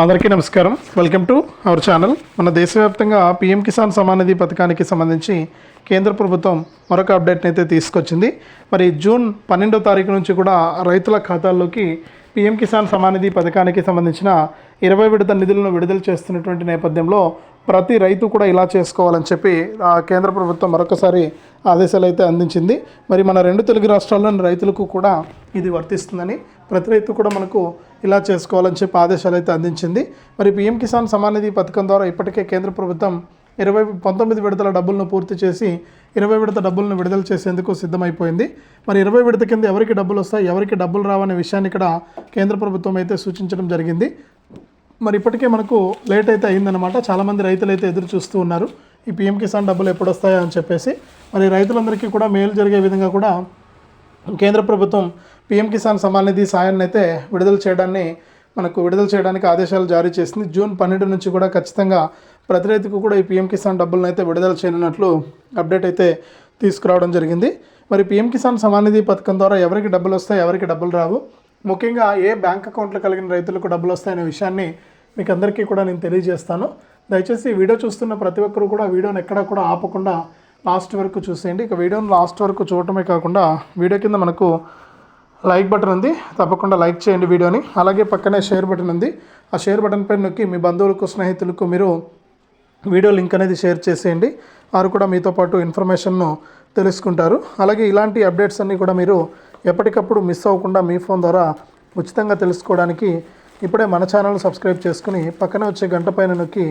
అందరికీ నమస్కారం. Welcome to our channel మన దేశవ్యాప్తంగా పీఎం కిసాన్ సమాన్ నిధి పథకానికి సంబంధించి కేంద్ర ప్రభుత్వం మరొక అప్డేట్ని అయితే తీసుకొచ్చింది. మరి జూన్ పన్నెండో తారీఖు నుంచి కూడా రైతుల ఖాతాల్లోకి పీఎం కిసాన్ సమాన్ నిధి పథకానికి సంబంధించిన ఇరవై విడత నిధులను విడుదల చేస్తున్నటువంటి నేపథ్యంలో ప్రతి రైతు కూడా ఇలా చేసుకోవాలని చెప్పి ఆ కేంద్ర ప్రభుత్వం మరొకసారి ఆదేశాలు అయితే అందించింది. మరి మన రెండు తెలుగు రాష్ట్రాల్లోని రైతులకు కూడా ఇది వర్తిస్తుందని ప్రతి రైతు కూడా మనకు ఇలా చేసుకోవాలని చెప్పి ఆదేశాలు అయితే అందించింది. మరి పీఎం కిసాన్ సమాన్ నిధి పథకం ద్వారా ఇప్పటికే కేంద్ర ప్రభుత్వం ఇరవై పంతొమ్మిది విడతల డబ్బులను పూర్తి చేసి ఇరవై విడత డబ్బులను విడుదల చేసేందుకు సిద్ధమైపోయింది. మరి ఇరవై విడత కింద ఎవరికి డబ్బులు వస్తాయి ఎవరికి డబ్బులు రావనే విషయాన్ని ఇక్కడ కేంద్ర ప్రభుత్వం అయితే సూచించడం జరిగింది. మరి ఇప్పటికే మనకు లేట్ అయితే అయిందనమాట చాలామంది రైతులు అయితే ఎదురు చూస్తూ ఉన్నారు. ఈ పీఎం కిసాన్ డబ్బులు ఎప్పుడు వస్తాయా అని చెప్పేసి. మరి రైతులందరికీ కూడా మేలు జరిగే విధంగా కూడా కేంద్ర ప్రభుత్వం పీఎం కిసాన్ సమాన్ నిధి సాయాన్ని అయితే విడుదల చేయడాన్ని మనకు విడుదల చేయడానికి ఆదేశాలు జారీ చేసింది. జూన్ పన్నెండు నుంచి కూడా ఖచ్చితంగా ప్రతి రైతుకు కూడా ఈ పీఎం కిసాన్ డబ్బులను అయితే విడుదల చేయనున్నట్లు అప్డేట్ అయితే తీసుకురావడం జరిగింది. మరి పీఎం కిసాన్ సమాన్ నిధి పథకం ద్వారా ఎవరికి డబ్బులు వస్తాయి ఎవరికి డబ్బులు రావు? ముఖ్యంగా ఏ బ్యాంక్ అకౌంట్లు కలిగిన రైతులకు డబ్బులు వస్తాయనే విషయాన్ని మీకు అందరికీ కూడా నేను తెలియజేస్తాను. దయచేసి ఈ వీడియో చూస్తున్న ప్రతి ఒక్కరు కూడా వీడియోని ఎక్కడా కూడా ఆపకుండా లాస్ట్ వరకు చూసేయండి. ఇక వీడియోని లాస్ట్ వరకు చూడటమే కాకుండా వీడియో కింద మనకు లైక్ బటన్ ఉంది. తప్పకుండా లైక్ చేయండి వీడియోని. అలాగే పక్కనే షేర్ బటన్ ఉంది. ఆ షేర్ బటన్ పైన నొక్కి మీ బంధువులకు స్నేహితులకు మీరు వీడియో లింక్ అనేది షేర్ చేసేయండి. వారు కూడా మీతో పాటు ఇన్ఫర్మేషన్ను తెలుసుకుంటారు. అలాగే ఇలాంటి అప్డేట్స్ అన్నీ కూడా మీరు ఎప్పటికప్పుడు మిస్ అవ్వకుండా మీ ఫోన్ ద్వారా ఉచితంగా తెలుసుకోవడానికి ఇప్పుడే మన ఛానల్ సబ్స్క్రైబ్ చేసుకుని పక్కనే వచ్చే గంట పైన నొక్కి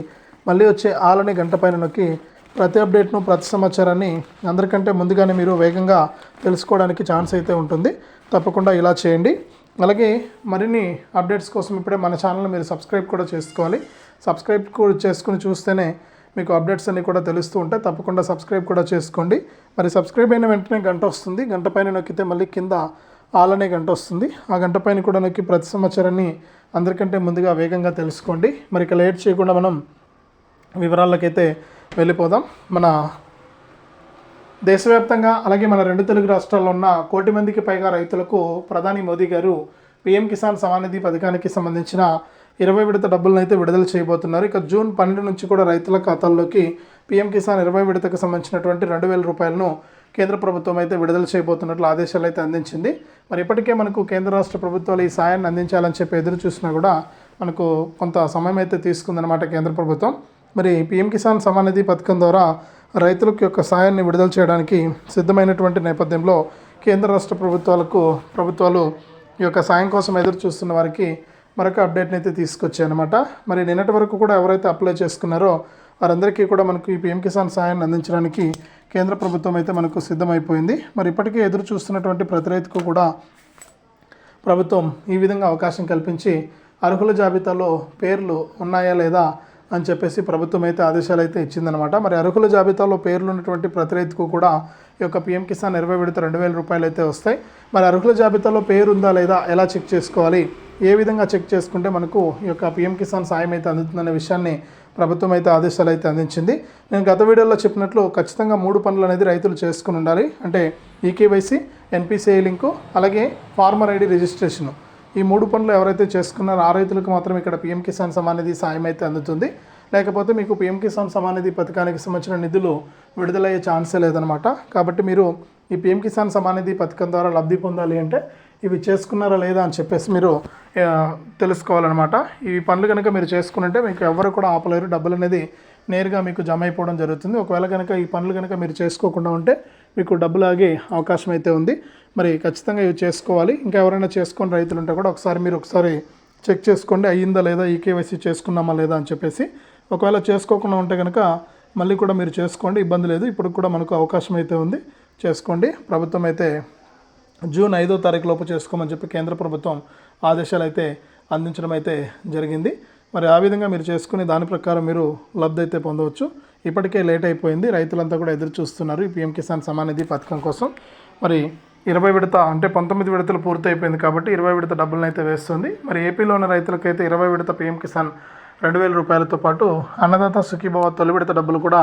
మళ్ళీ వచ్చే ఆలని గంట పైన నొక్కి ప్రతి అప్డేట్ను ప్రతి సమాచారాన్ని అందరికంటే ముందుగానే మీరు వేగంగా తెలుసుకోవడానికి ఛాన్స్ అయితే ఉంటుంది. తప్పకుండా ఇలా చేయండి. అలాగే మరిన్ని అప్డేట్స్ కోసం ఇప్పుడే మన ఛానల్ మీరు సబ్స్క్రైబ్ కూడా చేసుకోవాలి. సబ్స్క్రైబ్ కూడా చేసుకుని చూస్తేనే మీకు అప్డేట్స్ అన్నీ కూడా తెలుస్తూ ఉంటాయి. తప్పకుండా సబ్స్క్రైబ్ కూడా చేసుకోండి. మరి సబ్స్క్రైబ్ అయిన వెంటనే గంట వస్తుంది. గంట పైన నొక్కితే మళ్ళీ కింద ఆల్ అనే గంట వస్తుంది. ఆ గంట పైన కూడా నొక్కి ప్రతి సమాచారాన్ని అందరికంటే ముందుగా వేగంగా తెలుసుకోండి. మరి ఇక లేట్ చేయకుండా మనం వివరాలకైతే వెళ్ళిపోదాం. మన దేశవ్యాప్తంగా అలాగే మన రెండు తెలుగు రాష్ట్రాల్లో ఉన్న కోటి మందికి పైగా రైతులకు ప్రధాని మోదీ గారు పీఎం కిసాన్ సమానిధి పథకానికి సంబంధించిన ఇరవై విడత డబ్బులను అయితే విడుదల చేయబోతున్నారు. ఇక జూన్ పన్నెండు నుంచి కూడా రైతుల ఖాతాల్లోకి పీఎం కిసాన్ ఇరవై విడతకు సంబంధించినటువంటి రెండు వేల రూపాయలను కేంద్ర ప్రభుత్వం అయితే విడుదల చేయబోతున్నట్లు ఆదేశాలు అయితే అందించింది. మరి ఇప్పటికే మనకు కేంద్ర రాష్ట్ర ప్రభుత్వాలు ఈ సాయాన్ని అందించాలని చెప్పి ఎదురు చూసినా కూడా మనకు కొంత సమయం అయితే తీసుకుందనమాట కేంద్ర ప్రభుత్వం. మరి పీఎం కిసాన్ సమాన్ నిధి పథకం ద్వారా రైతులకు యొక్క సాయాన్ని విడుదల చేయడానికి సిద్ధమైనటువంటి నేపథ్యంలో కేంద్ర రాష్ట్ర ప్రభుత్వాలకు ప్రభుత్వాలు ఈ యొక్క సాయం కోసం ఎదురు చూస్తున్న వారికి మరొక అప్డేట్ని అయితే తీసుకొచ్చాయన్నమాట. మరి నిన్నటి వరకు కూడా ఎవరైతే అప్లై చేసుకున్నారో వారందరికీ కూడా మనకు ఈ పీఎం కిసాన్ సాయాన్ని అందించడానికి కేంద్ర ప్రభుత్వం అయితే మనకు సిద్ధమైపోయింది. మరి ఇప్పటికే ఎదురు చూస్తున్నటువంటి ప్రతి రైతుకు కూడా ప్రభుత్వం ఈ విధంగా అవకాశం కల్పించి అర్హుల జాబితాలో పేర్లు ఉన్నాయా లేదా అని చెప్పేసి ప్రభుత్వం అయితే ఆదేశాలు అయితే ఇచ్చిందనమాట మరి అర్హుల జాబితాలో పేర్లు ఉన్నటువంటి ప్రతి రైతుకు కూడా ఈ యొక్క పీఎం కిసాన్ ఇరవై విడత రెండు వేల రూపాయలు అయితే వస్తాయి. మరి అర్హుల జాబితాలో పేరు ఉందా లేదా ఎలా చెక్ చేసుకోవాలి ఏ విధంగా చెక్ చేసుకుంటే మనకు ఈ యొక్క పీఎం కిసాన్ సాయం అయితే అందుతుందనే విషయాన్ని ప్రభుత్వం అయితే ఆదేశాలు అయితే అందించింది. నేను గత వీడియోలో చెప్పినట్లు ఖచ్చితంగా మూడు పనులు అనేది రైతులు చేసుకుని ఉండాలి. అంటే ఈకేవైసీ ఎన్పిసిఐ లింకు అలాగే ఫార్మర్ ఐడి రిజిస్ట్రేషను. ఈ మూడు పనులు ఎవరైతే చేసుకున్నారో ఆ రైతులకు మాత్రం ఇక్కడ పీఎం కిసాన్ సమాన్ నిధి సాయం అయితే అందుతుంది. లేకపోతే మీకు పీఎం కిసాన్ సమాన్ నిధి పథకానికి సంబంధించిన నిధులు విడుదలయ్యే ఛాన్సే లేదనమాట కాబట్టి మీరు ఈ పీఎం కిసాన్ సమాన్ నిధి పథకం ద్వారా లబ్ధి పొందాలి అంటే ఇవి చేసుకున్నారా లేదా అని చెప్పేసి మీరు తెలుసుకోవాలన్నమాట. ఈ పనులు కనుక మీరు చేసుకుంటే మీకు ఎవరు కూడా ఆపలేరు. డబ్బులు అనేది నేరుగా మీకు జమ అయిపోవడం జరుగుతుంది. ఒకవేళ కనుక ఈ పనులు కనుక మీరు చేసుకోకుండా ఉంటే మీకు డబ్బులు ఆగే అవకాశం అయితే ఉంది. మరి ఖచ్చితంగా ఇవి చేసుకోవాలి. ఇంకా ఎవరైనా చేసుకొని రైతులు ఉంటే కూడా ఒకసారి మీరు ఒకసారి చెక్ చేసుకోండి అయ్యిందా లేదా ఈ కేవైసీ చేసుకున్నామా లేదా అని చెప్పేసి. ఒకవేళ చేసుకోకుండా ఉంటే కనుక మళ్ళీ కూడా మీరు చేసుకోండి ఇబ్బంది లేదు. ఇప్పుడు కూడా మనకు అవకాశం అయితే ఉంది చేసుకోండి. ప్రభుత్వం అయితే జూన్ ఐదో తారీఖు లోపు చేసుకోమని చెప్పి కేంద్ర ప్రభుత్వం ఆదేశాలు అయితే అందించడం అయితే జరిగింది. మరి ఆ విధంగా మీరు చేసుకుని దాని ప్రకారం మీరు లబ్ధి అయితే పొందవచ్చు. ఇప్పటికే లేట్ అయిపోయింది. రైతులంతా కూడా ఎదురు చూస్తున్నారు ఈ పీఎం కిసాన్ సమానిధి పథకం కోసం. మరి ఇరవై విడత అంటే పంతొమ్మిది విడతలు పూర్తయిపోయింది కాబట్టి ఇరవై విడత డబ్బులను అయితే వేస్తుంది. మరి ఏపీలో ఉన్న రైతులకైతే ఇరవై విడత పీఎం కిసాన్ రెండు వేల రూపాయలతో పాటు అన్నదాత సుఖీభవ తొలి విడత డబ్బులు కూడా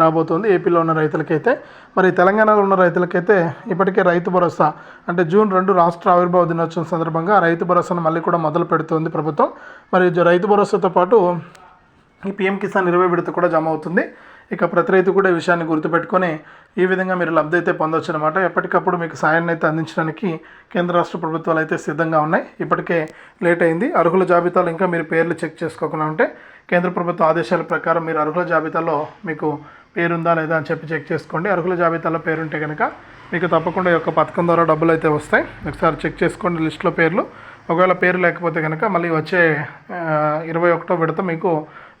రాబోతోంది ఏపీలో ఉన్న రైతులకైతే. మరి తెలంగాణలో ఉన్న రైతులకైతే ఇప్పటికే రైతు భరోసా అంటే జూన్ రెండు రాష్ట్ర ఆవిర్భావ దినోత్సవం సందర్భంగా రైతు భరోసాను మళ్ళీ కూడా మొదలు పెడుతోంది ప్రభుత్వం. మరి రైతు భరోసాతో పాటు ఈ పిఎం కిసాన్ ఇరవై విడత కూడా జమ అవుతుంది. ఇక ప్రతి రైతు కూడా ఈ విషయాన్ని గుర్తుపెట్టుకొని ఈ విధంగా మీరు లబ్ధి అయితే పొందొచ్చు అనమాట ఎప్పటికప్పుడు మీకు సాయాన్ని అయితే అందించడానికి కేంద్ర రాష్ట్ర ప్రభుత్వాలు అయితే సిద్ధంగా ఉన్నాయి. ఇప్పటికే లేట్ అయింది. అర్హుల జాబితాలో ఇంకా మీరు పేర్లు చెక్ చేసుకోకుండా ఉంటే కేంద్ర ప్రభుత్వ ఆదేశాల ప్రకారం మీరు అర్హుల జాబితాలో మీకు పేరుందా లేదా అని చెప్పి చెక్ చేసుకోండి. అర్హుల జాబితాలో పేరుంటే కనుక మీకు తప్పకుండా ఈ యొక్క పథకం ద్వారా డబ్బులు అయితే వస్తాయి. ఒకసారి చెక్ చేసుకోండి లిస్ట్లో పేర్లు. ఒకవేళ పేరు లేకపోతే కనుక మళ్ళీ వచ్చే ఇరవై ఒకటో విడత మీకు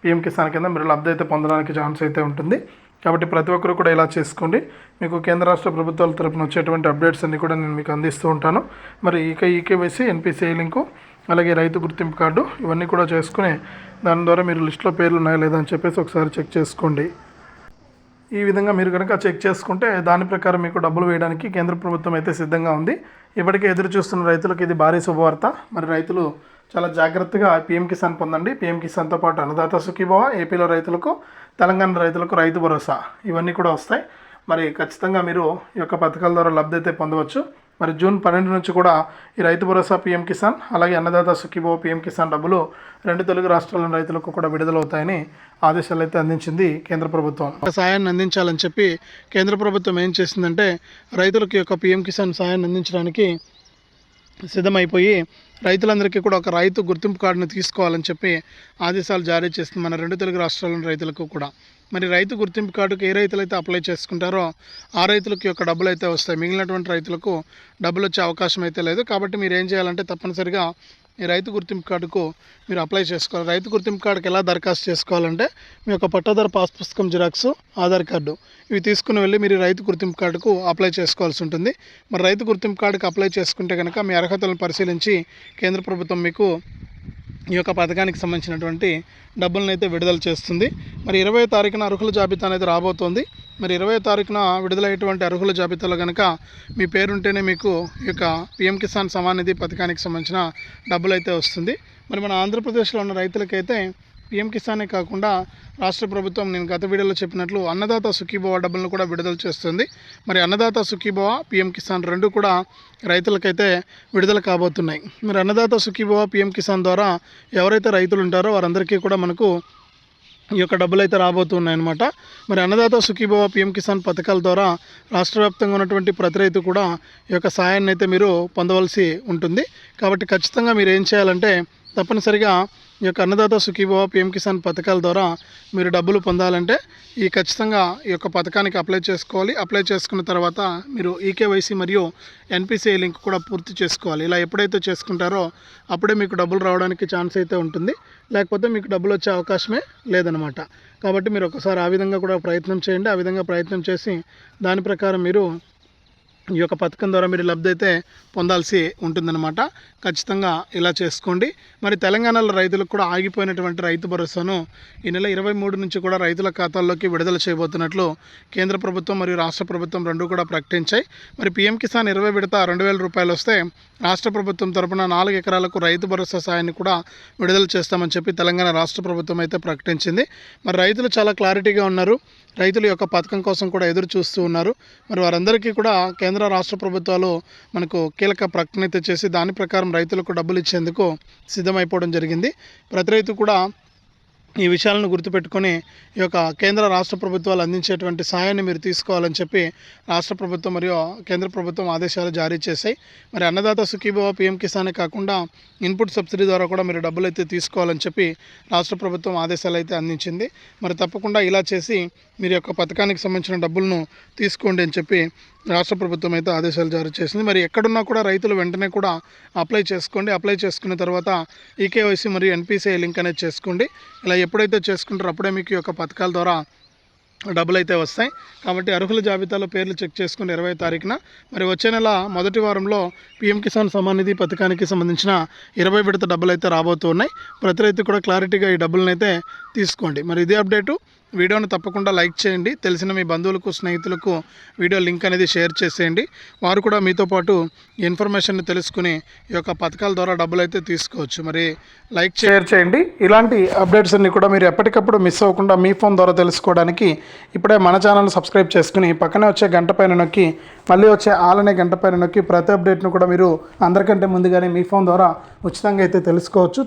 పిఎం కిసాన్ కింద మీరు లబ్ధి అయితే పొందడానికి ఛాన్స్ అయితే ఉంటుంది. కాబట్టి ప్రతి ఒక్కరు కూడా ఇలా చేసుకోండి. మీకు కేంద్ర రాష్ట్ర ప్రభుత్వాల తరపున వచ్చేటువంటి అప్డేట్స్ అన్నీ కూడా నేను మీకు అందిస్తూ ఉంటాను. మరి ఇక ఈకేవైసీ ఎన్పిసిఐ లింకు అలాగే రైతు గుర్తింపు కార్డు ఇవన్నీ కూడా చేసుకుని దాని ద్వారా మీరు లిస్ట్లో పేర్లు ఉన్నాయా లేదా అని చెప్పేసి ఒకసారి చెక్ చేసుకోండి. ఈ విధంగా మీరు కనుక చెక్ చేసుకుంటే దాని ప్రకారం మీకు డబ్బులు వేయడానికి కేంద్ర ప్రభుత్వం అయితే సిద్ధంగా ఉంది. ఇప్పటికే ఎదురు చూస్తున్న రైతులకు ఇది భారీ శుభవార్త. మరి రైతులు చాలా జాగ్రత్తగా పీఎం కిసాన్ పొందండి. పిఎం కిసాన్తో పాటు అన్నదాత సుఖీభవ ఏపీలో రైతులకు తెలంగాణ రైతులకు రైతు భరోసా ఇవన్నీ కూడా వస్తాయి. మరి ఖచ్చితంగా మీరు ఈ యొక్క పథకాల ద్వారా లబ్ధి అయితే పొందవచ్చు. మరి జూన్ పన్నెండు నుంచి కూడా ఈ రైతు భరోసా పీఎం కిసాన్ అలాగే అన్నదాత సుఖీభవ పీఎం కిసాన్ డబ్బులు రెండు తెలుగు రాష్ట్రాల రైతులకు కూడా విడుదలవుతాయని ఆదేశాలు అయితే అందించింది కేంద్ర ప్రభుత్వం. సాయాన్ని అందించాలని చెప్పి కేంద్ర ప్రభుత్వం ఏం చేసిందంటే రైతులకు యొక్క పీఎం కిసాన్ సాయాన్ని అందించడానికి సిద్ధమైపోయి రైతులందరికీ కూడా ఒక రైతు గుర్తింపు కార్డును తీసుకోవాలని చెప్పి ఆదేశాలు జారీ చేస్తుంది మన రెండు తెలుగు రాష్ట్రాల్లోని రైతులకు కూడా. మరి రైతు గుర్తింపు కార్డుకు ఏ రైతులు అయితే అప్లై చేసుకుంటారో ఆ రైతులకి యొక్క డబ్బులు అయితే వస్తాయి. మిగిలినటువంటి రైతులకు డబ్బులు వచ్చే అవకాశం అయితే లేదు. కాబట్టి మీరు ఏం చేయాలంటే తప్పనిసరిగా ఈ రైతు గుర్తింపు కార్డుకు మీరు అప్లై చేసుకోవాలి. రైతు గుర్తింపు కార్డుకి ఎలా దరఖాస్తు చేసుకోవాలంటే మీ యొక్క పట్టాదారు పాస్ పుస్తకం జిరాక్స్ ఆధార్ కార్డు ఇవి తీసుకుని వెళ్ళి మీరు రైతు గుర్తింపు కార్డుకు అప్లై చేసుకోవాల్సి ఉంటుంది. మరి రైతు గుర్తింపు కార్డుకు అప్లై చేసుకుంటే కనుక మీ అర్హతలను పరిశీలించి కేంద్ర ప్రభుత్వం మీకు ఈ యొక్క పథకానికి సంబంధించినటువంటి డబ్బులను అయితే విడుదల చేస్తుంది. మరి ఇరవై తారీఖున అర్హుల జాబితా అనేది రాబోతోంది. మరి ఇరవై తారీఖున విడుదలయ్యేటువంటి అర్హుల జాబితాలో కనుక మీ పేరుంటేనే మీకు ఈ యొక్క పిఎం కిసాన్ సమానిధి పథకానికి సంబంధించిన డబ్బులు అయితే వస్తుంది. మరి మన ఆంధ్రప్రదేశ్లో ఉన్న రైతులకైతే పిఎం కిసానే కాకుండా రాష్ట్ర ప్రభుత్వం నేను గత వీడియోలో చెప్పినట్లు అన్నదాత సుఖీభవ డబ్బులను కూడా విడుదల చేస్తుంది. మరి అన్నదాత సుఖీభవ పిఎం కిసాన్ రెండు కూడా రైతులకైతే విడుదల కాబోతున్నాయి. మరి అన్నదాత సుఖీభవ పిఎం కిసాన్ ద్వారా ఎవరైతే రైతులు ఉంటారో వారందరికీ కూడా మనకు ఈ యొక్క డబ్బులు అయితే రాబోతున్నాయన్నమాట మరి అన్నదాత సుఖీభవ పిఎం కిసాన్ పథకాల ద్వారా రాష్ట్ర వ్యాప్తంగా ఉన్నటువంటి ప్రతి రైతు కూడా ఈ యొక్క సాయాన్ని అయితే మీరు పొందవలసి ఉంటుంది. కాబట్టి ఖచ్చితంగా మీరు ఏం చేయాలంటే తప్పనిసరిగా ఈ యొక్క అన్నదాత సుఖీభవ పిఎం కిసాన్ పథకాల ద్వారా మీరు డబ్బులు పొందాలంటే ఈ ఖచ్చితంగా ఈ యొక్క పథకానికి అప్లై చేసుకోవాలి. అప్లై చేసుకున్న తర్వాత మీరు ఈకేవైసీ మరియు ఎన్పిసిఐ లింక్ కూడా పూర్తి చేసుకోవాలి. ఇలా ఎప్పుడైతే చేసుకుంటారో అప్పుడే మీకు డబ్బులు రావడానికి ఛాన్స్ అయితే ఉంటుంది. లేకపోతే మీకు డబ్బులు వచ్చే అవకాశమే లేదనమాట. కాబట్టి మీరు ఒకసారి ఆ విధంగా కూడా ప్రయత్నం చేయండి. ఆ విధంగా ప్రయత్నం చేసి దాని ప్రకారం మీరు ఈ యొక్క పథకం ద్వారా మీరు లబ్ధి అయితే పొందాల్సి ఉంటుందన్నమాట. ఖచ్చితంగా ఇలా చేసుకోండి. మరి తెలంగాణలో రైతులకు కూడా ఆగిపోయినటువంటి రైతు భరోసాను ఈ నెల ఇరవై మూడు నుంచి కూడా రైతుల ఖాతాల్లోకి విడుదల చేయబోతున్నట్లు కేంద్ర ప్రభుత్వం మరియు రాష్ట్ర ప్రభుత్వం రెండు కూడా ప్రకటించాయి. మరి పీఎం కిసాన్ ఇరవై విడత రెండు వేల రూపాయలు వస్తే రాష్ట్ర ప్రభుత్వం తరపున నాలుగు ఎకరాలకు రైతు భరోసా సాయాన్ని కూడా విడుదల చేస్తామని చెప్పి తెలంగాణ రాష్ట్ర ప్రభుత్వం అయితే ప్రకటించింది. మరి రైతులు చాలా క్లారిటీగా ఉన్నారు. రైతుల యొక్క పథకం కోసం కూడా ఎదురు చూస్తూ ఉన్నారు. మరి వారందరికీ కూడా కేంద్ర రాష్ట్ర ప్రభుత్వాలు మనకు కీలక ప్రకటన అయితే చేసి దాని ప్రకారం రైతులకు డబ్బులు ఇచ్చేందుకు సిద్ధమైపోవడం జరిగింది. ప్రతి రైతు కూడా ఈ విషయాలను గుర్తుపెట్టుకొని ఈ యొక్క కేంద్ర రాష్ట్ర ప్రభుత్వాలు అందించేటువంటి సహాయాన్ని మీరు తీసుకోవాలని చెప్పి రాష్ట్ర ప్రభుత్వం మరియు కేంద్ర ప్రభుత్వం ఆదేశాలు జారీ చేశాయి. మరి అన్నదాత సుఖీభవ పిఎం కిసానే కాకుండా ఇన్పుట్ సబ్సిడీ ద్వారా కూడా మీరు డబ్బులు అయితే తీసుకోవాలని చెప్పి రాష్ట్ర ప్రభుత్వం ఆదేశాలు అయితే అందించింది. మరి తప్పకుండా ఇలా చేసి మీరు యొక్క పథకానికి సంబంధించిన డబ్బులను తీసుకోండి అని చెప్పి రాష్ట్ర ప్రభుత్వం అయితే ఆదేశాలు జారీ చేసింది. మరి ఎక్కడున్నా కూడా రైతులు వెంటనే కూడా అప్లై చేసుకోండి. అప్లై చేసుకున్న తర్వాత ఈకేవైసీ మరియు ఎన్పిసిఐ లింక్ అనేది చేసుకోండి. ఇలా ఎప్పుడైతే చేసుకుంటారో అప్పుడే మీకు ఈ యొక్క పథకాల ద్వారా డబ్బులు అయితే వస్తాయి. కాబట్టి అర్హుల జాబితాలో పేర్లు చెక్ చేసుకుని ఇరవై తారీఖున మరి వచ్చే నెల మొదటి వారంలో పీఎం కిసాన్ సమ్మాన్ నిధి పథకానికి సంబంధించిన ఇరవై విడత డబ్బులు అయితే రాబోతున్నాయి. ప్రతి రైతు కూడా క్లారిటీగా ఈ డబ్బులను అయితే తీసుకోండి. మరి ఇదే అప్డేటు. వీడియోను తప్పకుండా లైక్ చేయండి. తెలిసిన మీ బంధువులకు స్నేహితులకు వీడియో లింక్ అనేది షేర్ చేసేయండి. వారు కూడా మీతో పాటు ఇన్ఫర్మేషన్ తెలుసుకుని ఈ యొక్క పథకాల ద్వారా డబ్బులు అయితే తీసుకోవచ్చు. మరి లైక్ షేర్ చేయండి. ఇలాంటి అప్డేట్స్ అన్ని కూడా మీరు ఎప్పటికప్పుడు మిస్ అవ్వకుండా మీ ఫోన్ ద్వారా తెలుసుకోవడానికి ఇప్పుడే మన ఛానల్ సబ్స్క్రైబ్ చేసుకుని పక్కనే వచ్చే గంట పైన నొక్కి మళ్ళీ వచ్చే ఆలనే గంట పైన నొక్కి ప్రతి అప్డేట్ను కూడా మీరు అందరికంటే ముందుగానే మీ ఫోన్ ద్వారా ఉచితంగా అయితే తెలుసుకోవచ్చు.